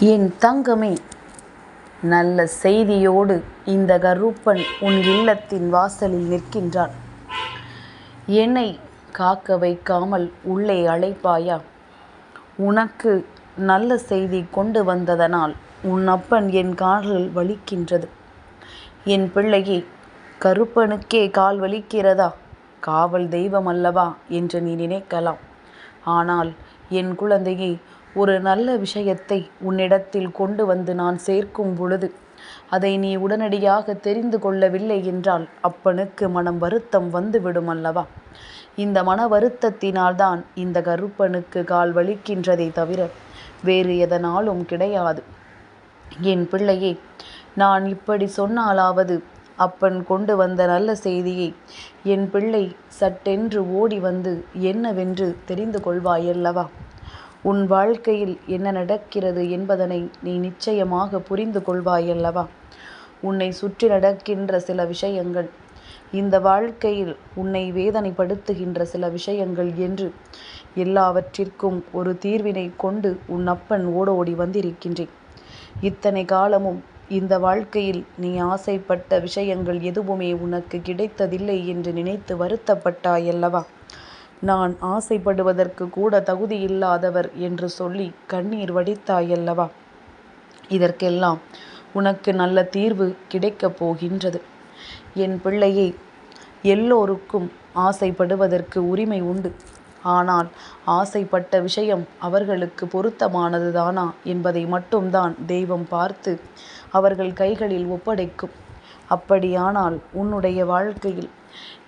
என் தங்கமே நல்ல செய்தியோடு இந்த கருப்பன் உன் இல்லத்தின் வாசலில் நிற்கின்றான். என்னை காக்க வைக்காமல் உள்ளே அழைப்பாயா? உனக்கு நல்ல செய்தி கொண்டு வந்ததனால் உன் அப்பன் என் கால்கள் வலிக்கின்றது. என் பிள்ளையே கருப்பனுக்கே கால் வலிக்கிறதா? காவல் தெய்வம் அல்லவா என்று நீ நினைக்கலாம். ஆனால் என் குழந்தையை ஒரு நல்ல விஷயத்தை உன்னிடத்தில் கொண்டு வந்து நான் சேர்க்கும் பொழுது அதை நீ உடனடியாக தெரிந்து கொள்ளவில்லை என்றால் அப்பனுக்கு மனம் வருத்தம் வந்துவிடும் அல்லவா? இந்த மன வருத்தத்தினால்தான் இந்த கருப்பனுக்கு கால் வலிக்கின்றதை தவிர வேறு எதனாலும் கிடையாது. என் பிள்ளையே நான் இப்படி சொன்னாலாவது அப்பன் கொண்டு வந்த நல்ல செய்தியை என் பிள்ளை சட்டென்று ஓடி வந்து என்னவென்று தெரிந்து கொள்வாயல்லவா? உன் வாழ்க்கையில் என்ன நடக்கிறது என்பதனை நீ நிச்சயமாக புரிந்து கொள்வாயல்லவா உன்னை சுற்றி நடக்கின்ற சில விஷயங்கள் இந்த வாழ்க்கையில் உன்னை வேதனைப்படுத்துகின்ற சில விஷயங்கள் என்று எல்லாவற்றிற்கும் ஒரு தீர்வினை கொண்டு உன் அப்பன் ஓடோடி வந்திருக்கின்றேன். இத்தனை காலமும் இந்த வாழ்க்கையில் நீ ஆசைப்பட்ட விஷயங்கள் எதுவுமே உனக்கு கிடைத்ததில்லை என்று நினைத்து வருத்தப்பட்டாயல்லவா நான் ஆசைப்படுவதற்கு கூட தகுதியில்லாதவர் என்று சொல்லி கண்ணீர் வடித்தாயல்லவா? இதற்கெல்லாம் உனக்கு நல்ல தீர்வு கிடைக்கப் போகின்றது. என் பிள்ளையே எல்லோருக்கும் ஆசைப்படுவதற்கு உரிமை உண்டு. ஆனால் ஆசைப்பட்ட விஷயம் அவர்களுக்கு பொருத்தமானதுதானா என்பதை மட்டும்தான் தெய்வம் பார்த்து அவர்கள் கைகளில் ஒப்படைக்கும். அப்படியானால் உன்னுடைய வாழ்க்கையில்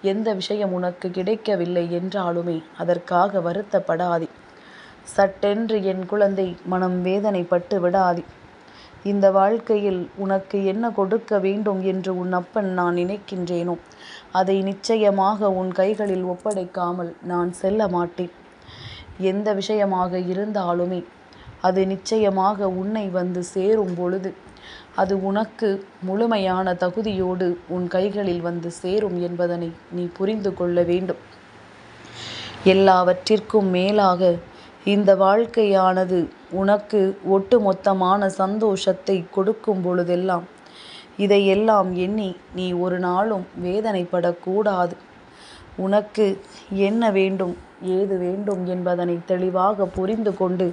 எந்த விஷயம் உனக்கு கிடைக்கவில்லை என்றாலுமே அதற்காக வருத்தப்படாதே. சட்டென்று என் குழந்தை மனம் வேதனைப்பட்டு விடாதே. இந்த வாழ்க்கையில் உனக்கு என்ன கொடுக்க வேண்டும் என்று உன் அப்பன் நான் நினைக்கின்றேனோ அதை நிச்சயமாக உன் கைகளில் ஒப்படைக்காமல் நான் செல்ல மாட்டேன். எந்த விஷயமாக இருந்தாலுமே அது நிச்சயமாக உன்னை வந்து சேரும் பொழுது அது உனக்கு முழுமையான தகுதியோடு உன் கைகளில் வந்து சேரும் என்பதனை நீ புரிந்து கொள்ள வேண்டும். எல்லாவற்றிற்கும் மேலாக இந்த வாழ்க்கையானது உனக்கு ஒட்டுமொத்தமான சந்தோஷத்தை கொடுக்கும் பொழுதெல்லாம் இதையெல்லாம் எண்ணி நீ ஒரு நாளும் வேதனைப்படக்கூடாது. உனக்கு என்ன வேண்டும் ஏது வேண்டும் என்பதனை தெளிவாக புரிந்து கொண்டு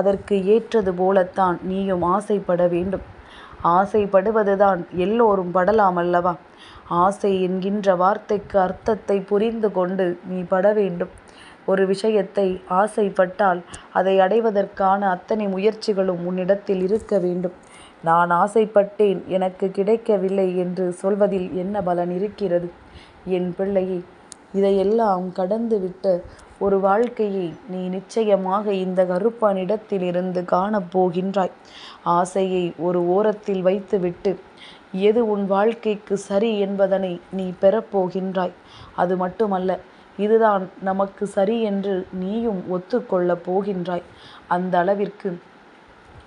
அதற்கு ஏற்றது போலத்தான் நீயும் ஆசைப்பட வேண்டும். ஆசைப்படுவதுதான். எல்லோரும் படலாம் அல்லவா ஆசை என்கின்ற வார்த்தைக்கு அர்த்தத்தை புரிந்து கொண்டு நீ பட வேண்டும். ஒரு விஷயத்தை ஆசைப்பட்டால் அதை அடைவதற்கான அத்தனை முயற்சிகளும் உன்னிடத்தில் இருக்க வேண்டும். நான் ஆசைப்பட்டேன் எனக்கு கிடைக்கவில்லை என்று சொல்வதில் என்ன பலன் இருக்கிறது? என் பிள்ளையை இதையெல்லாம் கடந்துவிட்டு ஒரு வாழ்க்கையை நீ நிச்சயமாக இந்த கருப்பானிடத்திலிருந்து காணப்போகின்றாய். ஆசையை ஒரு ஓரத்தில் வைத்துவிட்டு எது உன் வாழ்க்கைக்கு சரி என்பதனை நீ பெறப்போகின்றாய். அது மட்டுமல்ல இதுதான் நமக்கு சரி என்று நீயும் ஒத்துக்கொள்ளப் போகின்றாய். அந்த அளவிற்கு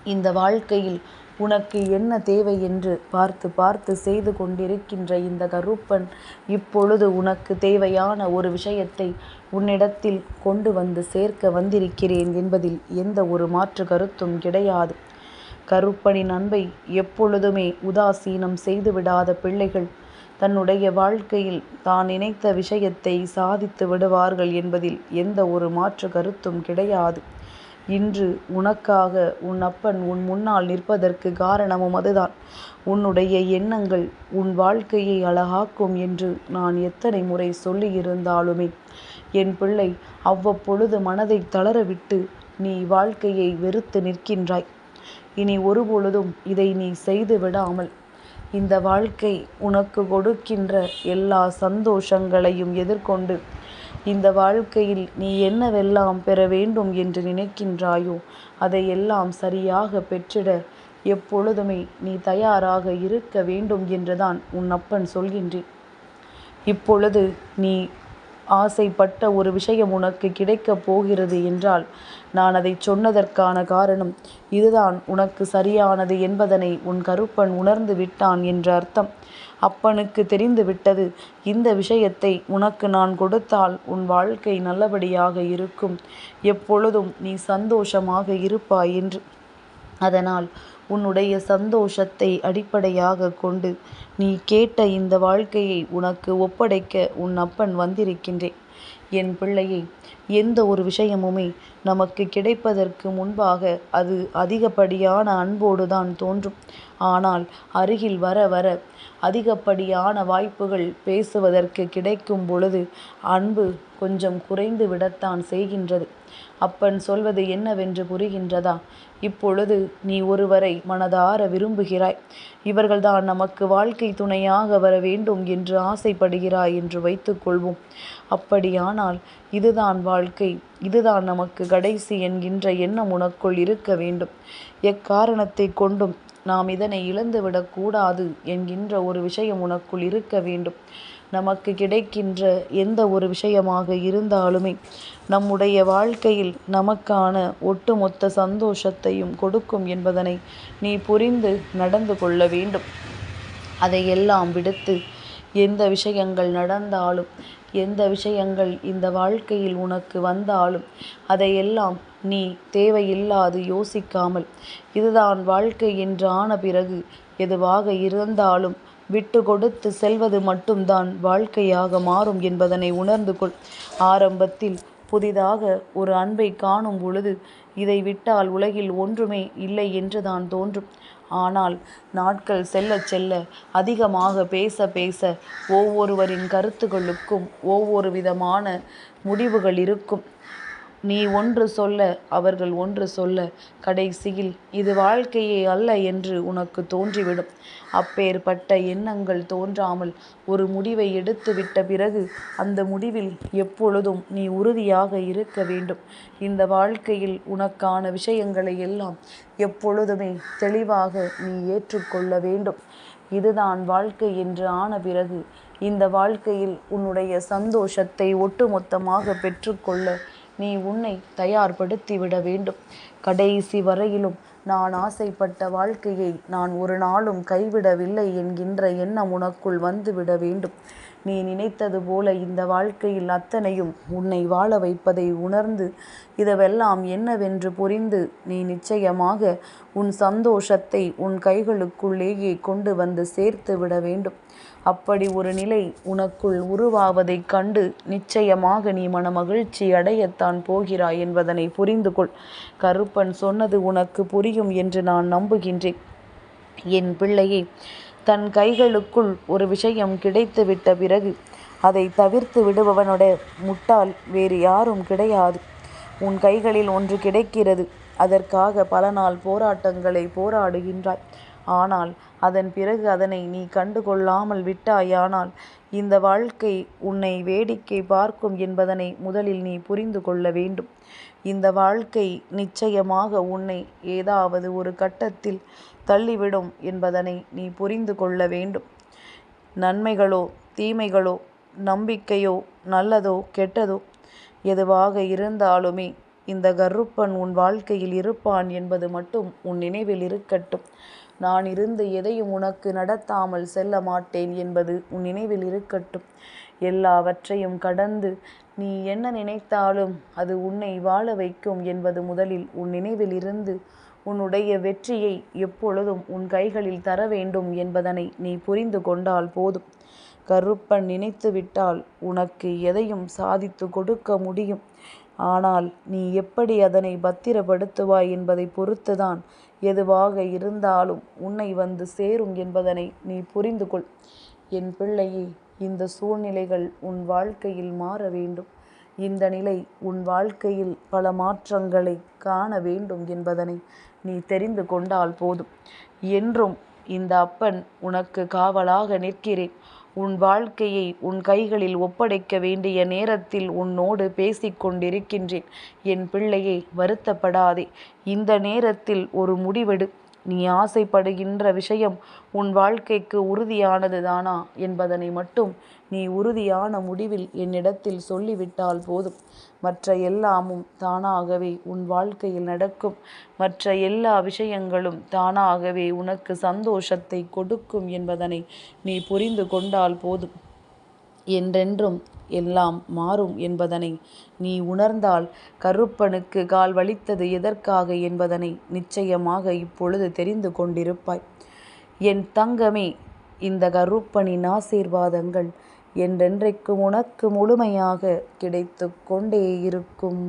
இந்த வாழ்க்கையில் உனக்கு என்ன தேவை என்று பார்த்து பார்த்து செய்து கொண்டிருக்கின்ற இந்த கருப்பன் இப்பொழுது உனக்கு தேவையான ஒரு விஷயத்தை உன்னிடத்தில் கொண்டு வந்து சேர்க்க வந்திருக்கிறேன் என்பதில் எந்த ஒரு மாற்று கருத்தும் கிடையாது. கருப்பனின் அன்பை எப்பொழுதுமே உதாசீனம் செய்துவிடாத பிள்ளைகள் தன்னுடைய வாழ்க்கையில் தான் நினைத்த விஷயத்தை சாதித்து விடுவார்கள் என்பதில் எந்த ஒரு மாற்று கருத்தும் கிடையாது. இன்று உனக்காக உன் அப்பன் உன் முன்னால் நிற்பதற்கு காரணமும் அதுதான். உன்னுடைய எண்ணங்கள் உன் வாழ்க்கையை அழகாக்கும் என்று நான் எத்தனை முறை சொல்லியிருந்தாலுமே என் பிள்ளை அவ்வப்பொழுது மனதை தளரவிட்டு நீ வாழ்க்கையை வெறுத்து நிற்கின்றாய். இனி ஒருபொழுதும் இதை நீ செய்து விடாமல் இந்த வாழ்க்கை உனக்கு கொடுக்கின்ற எல்லா சந்தோஷங்களையும் எதிர்கொண்டு இந்த வாழ்க்கையில் நீ என்னவெல்லாம் பெற வேண்டும் என்று நினைக்கின்றாயோ அதையெல்லாம் சரியாக பெற்றிட எப்பொழுதுமே நீ தயாராக இருக்க வேண்டும் என்றுதான் உன் அப்பன் சொல்கின்றேன். இப்பொழுது நீ ஆசைப்பட்ட ஒரு விஷயம் உனக்கு கிடைக்கப் போகிறது என்றால் நான் அதை சொன்னதற்கான காரணம் இதுதான். உனக்கு சரியானது என்பதனை உன் கருப்பன் உணர்ந்து விட்டான் என்ற அர்த்தம். அப்பனுக்கு தெரிந்து விட்டது. இந்த விஷயத்தை உனக்கு நான் கொடுத்தால் உன் வாழ்க்கை நல்லபடியாக இருக்கும். எப்பொழுதும் நீ சந்தோஷமாக இருப்பாய் என்று. அதனால் உன்னுடைய சந்தோஷத்தை அடிப்படையாக கொண்டு நீ கேட்ட இந்த வாழ்க்கையை உனக்கு ஒப்படைக்க உன் அப்பன் வந்திருக்கின்றேன் என் பிள்ளையை எந்த ஒரு விஷயமுமே நமக்கு கிடைப்பதற்கு முன்பாக அது அதிகப்படியான அன்போடு தான் தோன்றும். ஆனால் அருகில் வர வர அதிகப்படியான வாய்ப்புகள் பேசுவதற்கு கிடைக்கும் பொழுது அன்பு கொஞ்சம் குறைந்து விடத்தான் செய்கின்றது. அப்பன் சொல்வது என்னவென்று புரிகின்றதா? இப்பொழுது நீ ஒருவரை மனதார விரும்புகிறாய். இவர்கள்தான் நமக்கு வாழ்க்கை துணையாக வர வேண்டும் என்று ஆசைப்படுகிறாய் என்று வைத்துக்கொள்வோம் அப்படியானால் இதுதான் வாழ்க்கை. இதுதான் நமக்கு கடைசி என்கின்ற எண்ணம் உனக்குள் இருக்க வேண்டும். எக்காரணத்தை கொண்டும் நாம் இதனை இழந்துவிடக்கூடாது என்கின்ற ஒரு விஷயம் உனக்குள் இருக்க வேண்டும். நமக்கு கிடைக்கின்ற எந்த ஒரு விஷயமாக இருந்தாலுமே நம்முடைய வாழ்க்கையில் நமக்கான ஒட்டுமொத்த சந்தோஷத்தையும் கொடுக்கும் என்பதனை நீ புரிந்து நடந்து கொள்ள வேண்டும். அதையெல்லாம் விடுத்து எந்த விஷயங்கள் நடந்தாலும் எந்த விஷயங்கள் இந்த வாழ்க்கையில் உனக்கு வந்தாலும் அதையெல்லாம் நீ தேவையில்லாது யோசிக்காமல் இதுதான் வாழ்க்கை என்று ஆன பிறகு எதுவாக இருந்தாலும் விட்டு கொடுத்து செல்வது மட்டும்தான் வாழ்க்கையாக மாறும் என்பதனை உணர்ந்து கொள். ஆரம்பத்தில் புதிதாக ஒரு அன்பை காணும் பொழுது இதை விட்டால் உலகில் ஒன்றுமே இல்லை என்று தான் தோன்றும். ஆனால் நாட்கள் செல்ல செல்ல அதிகமாக பேச பேச ஒவ்வொருவரின் கருத்துக்களுக்கும் ஒவ்வொரு விதமான முடிவுகள் இருக்கும். நீ ஒன்று சொல்ல அவர்கள் ஒன்று சொல்ல கடைசியில் இது வாழ்க்கையே அல்ல என்று உனக்கு தோன்றிவிடும். அப்பேற்பட்ட எண்ணங்கள் தோன்றாமல் ஒரு முடிவை எடுத்துவிட்ட பிறகு அந்த முடிவில் எப்பொழுதும் நீ உறுதியாக இருக்க வேண்டும். இந்த வாழ்க்கையில் உனக்கான விஷயங்களை எல்லாம் எப்பொழுதுமே தெளிவாக நீ ஏற்றுக்கொள்ள வேண்டும். இதுதான் வாழ்க்கை என்று ஆன பிறகு இந்த வாழ்க்கையில் உன்னுடைய சந்தோஷத்தை ஒட்டுமொத்தமாக பெற்றுக்கொள்ள நீ உன்னை தயார்படுத்திவிட வேண்டும். கடைசி வரையிலும் நான் ஆசைப்பட்ட வாழ்க்கையை நான் ஒரு நாளும் கைவிடவில்லை என்கின்ற எண்ணம் உனக்குள் வந்துவிட வேண்டும். நீ நினைத்தது போல இந்த வாழ்க்கையில் அத்தனையும் உன்னை வாழ வைப்பதை உணர்ந்து இதுவெல்லாம் என்னவென்று புரிந்து நீ நிச்சயமாக உன் சந்தோஷத்தை உன் கைகளுக்குள்ளேயே கொண்டு வந்து சேர்த்து விட வேண்டும். அப்படி ஒரு நிலை உனக்குள் உருவாவதைக் கண்டு நிச்சயமாக நீ மனமகிழ்ச்சி அடையத்தான் போகிறாய் என்பதனை புரிந்து கொள். கருப்பன் சொன்னது உனக்கு புரியும் என்று நான் நம்புகின்றேன். என் பிள்ளையே தன் கைகளுக்குள் ஒரு விஷயம் கிடைத்துவிட்ட பிறகு அதை தவிர்த்து விடுபவனோட முட்டாள் வேறு யாரும் கிடையாது. உன் கைகளில் ஒன்று கிடைக்கிறது. அதற்காக பல நாள் போராட்டங்களை போராடுகின்றாய். ஆனால் அதன் பிறகு அதனை நீ கண்டு கொள்ளாமல் விட்டாயானால் இந்த வாழ்க்கை உன்னை வேடிக்கை பார்க்கும் என்பதனை முதலில் நீ புரிந்து கொள்ள வேண்டும். இந்த வாழ்க்கை நிச்சயமாக உன்னை ஏதாவது ஒரு கட்டத்தில் தள்ளிவிடும் என்பதனை நீ புரிந்து கொள்ள வேண்டும். நன்மைகளோ தீமைகளோ நம்பிக்கையோ நல்லதோ கெட்டதோ எதுவாக இருந்தாலுமே இந்த கருப்பன் உன் வாழ்க்கையில் இருப்பான் என்பது மட்டும் உன் நினைவில் இருக்கட்டும். நான் இருந்து எதையும் உனக்கு நடத்தாமல் செல்ல மாட்டேன் என்பது உன் நினைவில் இருக்கட்டும். எல்லாவற்றையும் கடந்து நீ என்ன நினைத்தாலும் அது உன்னை வாழ வைக்கும் என்பது முதலில் உன் நினைவில் இருந்து உன்னுடைய வெற்றியை எப்பொழுதும் உன் கைகளில் தர வேண்டும் என்பதனை நீ புரிந்து கொண்டால் போதும். கருப்பன் நினைத்து விட்டால் உனக்கு எதையும் சாதித்து கொடுக்க முடியும். ஆனால் நீ எப்படி அதனை பத்திரப்படுத்துவாய் என்பதை பொறுத்துதான் எதுவாக இருந்தாலும் உன்னை வந்து சேரும் என்பதனை நீ புரிந்து கொள் என் பிள்ளையே இந்த சூழ்நிலைகள் உன் வாழ்க்கையில் மாற வேண்டும். இந்த நிலை உன் வாழ்க்கையில் பல மாற்றங்களை காண வேண்டும் என்பதனை நீ தெரிந்து கொண்டால் போதும். என்றும் இந்த அப்பன் உனக்கு காவலாக நிற்கிறேன். உன் வாழ்க்கையை உன் கைகளில் ஒப்படைக்க வேண்டிய நேரத்தில் உன்னோடு பேசிக் கொண்டிருக்கின்றேன். என் பிள்ளையை வருத்தப்படாதே. இந்த நேரத்தில் ஒரு முடிவெடு. நீ ஆசைப்படுகின்ற விஷயம் உன் வாழ்க்கைக்கு உறுதியானது தானா என்பதனை மட்டும் நீ உறுதியான முடிவில் என்னிடத்தில் சொல்லிவிட்டால் போதும். மற்ற எல்லாமும் தானாகவே உன் வாழ்க்கையில் நடக்கும். மற்ற எல்லா விஷயங்களும் தானாகவே உனக்கு சந்தோஷத்தை கொடுக்கும் என்பதனை நீ புரிந்து கொண்டால் போதும். என்றென்றும் எல்லாம் மாறும் என்பதனை நீ உணர்ந்தால் கருப்பனுக்கு கால் வலித்தது எதற்காக என்பதனை நிச்சயமாக இப்பொழுது தெரிந்து கொண்டிருப்பாய். என் தங்கமே இந்த கருப்பனின் ஆசீர்வாதங்கள் என்றென்றைக்கும் உனக்கு முழுமையாக கிடைத்து கொண்டே இருக்கும்.